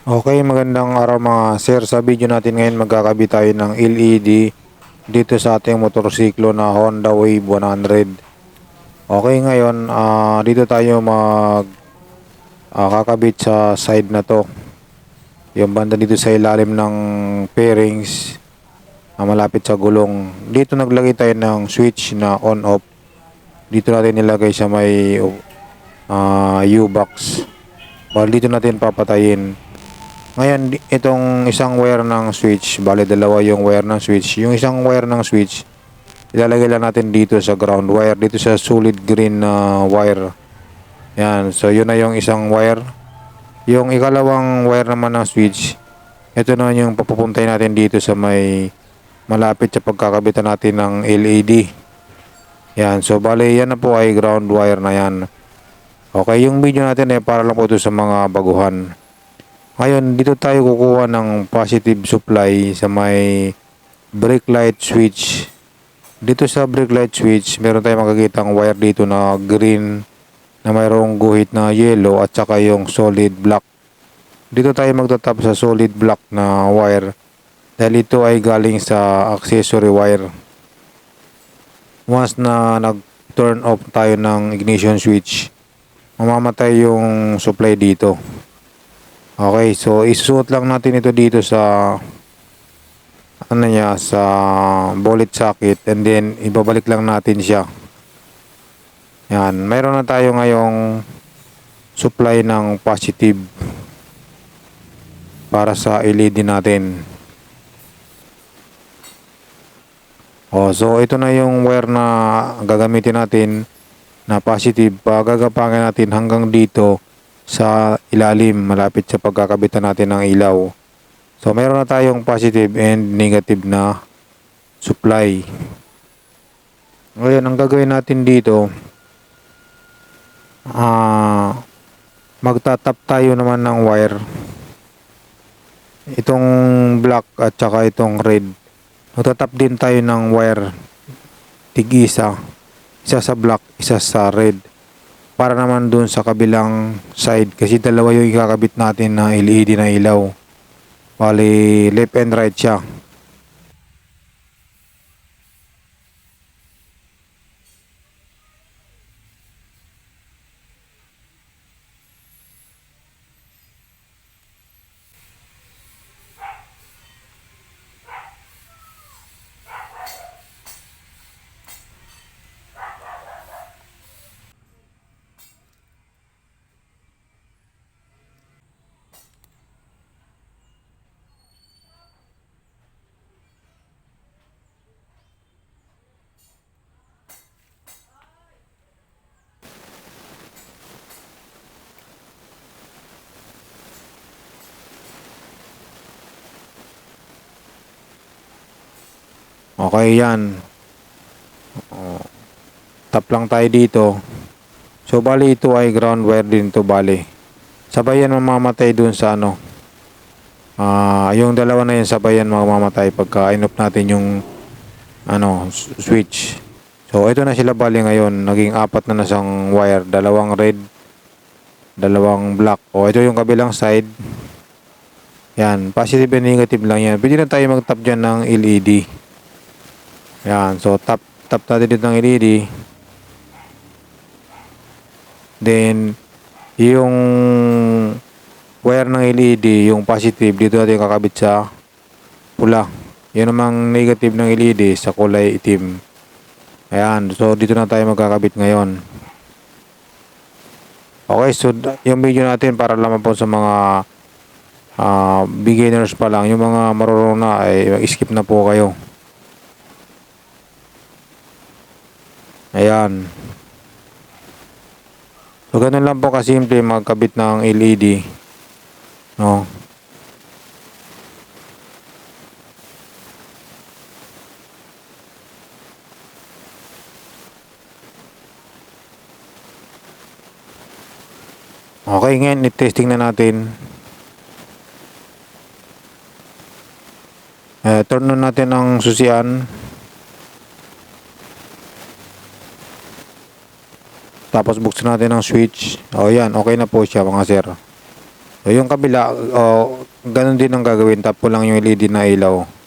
Okay, magandang araw mga sir. Sa video natin ngayon magkakabit tayo ng LED dito sa ating motorsiklo na Honda Wave 100. Okay, ngayon ah, dito tayo mag ah, kakabit sa side na to. Yung banda dito sa ilalim ng fairings na malapit sa gulong. Dito naglagay tayo ng switch na on off. Dito natin nilagay sa may ah, U-box. Bali dito natin papatayin. Ngayon, itong isang wire ng switch, bale dalawa yung wire ng switch. Yung isang wire ng switch, ilalagay lang natin dito sa ground wire, dito sa solid green na wire. Yan, so yun na yung isang wire. Yung ikalawang wire naman ng switch, ito na yung papupuntay natin dito sa may malapit sa pagkakabitan natin ng LED. Yan, so bale yan na po ay ground wire na yan. Okay, yung video natin ay para lang po ito sa mga baguhan. Ngayon, dito tayo kukuha ng positive supply sa may brake light switch. Dito sa brake light switch, meron tayong makikitang wire dito na green na mayroong guhit na yellow at saka yung solid black. Dito tayo magtatap sa solid black na wire dahil ito ay galing sa accessory wire. Once na nag-turn off tayo ng ignition switch, mamamatay yung supply dito. Okay, so isusuot lang natin ito dito sa ano niya sa bullet socket and then ibabalik lang natin siya. Yan, mayroon na tayo ngayong supply ng positive para sa LED natin. Oh, so ito na yung wire na gagamitin natin na positive. Pagagapangin natin hanggang dito sa ilalim malapit sa pagkakabitan natin ng ilaw. So meron na tayong positive and negative na supply. Ngayon, ang gagawin natin dito, ah magtatap tayo naman ng wire. Itong black at saka itong red. Magtatap din tayo ng wire tig-isa. Isa sa black, isa sa red para naman dun sa kabilang side. Kasi dalawa yung ikakabit natin na LED na ilaw. Bali left and right siya okay yan. O, tap lang tayo dito. So bali ito ay ground wire din to bali. Sabay yan mamamatay dun sa ano. Ah yung dalawa na yan sabay yan mamamatay pagka inop natin yung ano switch. So ito na sila bali ngayon. Naging apat na nasang wire. Dalawang red dalawang black. O ito yung kabilang side. Yan positive and negative lang yan. Pwede na tayo mag tap dyan ng LED yan so tap tap natin dito ng LED. Then yung wire ng LED yung positive dito natin kakabit sa pula. Yun namang negative ng LED sa kulay itim. Ayan so dito na tayo magkakabit ngayon. Okay so yung video natin para lamang po sa mga ah, beginners pa lang. Yung mga marunong na ay skip na po kayo ayan so ganun lang po kasimple magkabit ng LED no Okay, ngayon i-testing na natin. Eh, turn on natin ang susian. Tapos buksan natin ang switch. O yan, okay na po siya mga sir. So, yung kabila, oh, ganun din ang gagawin. Tap ko lang yung LED na ilaw.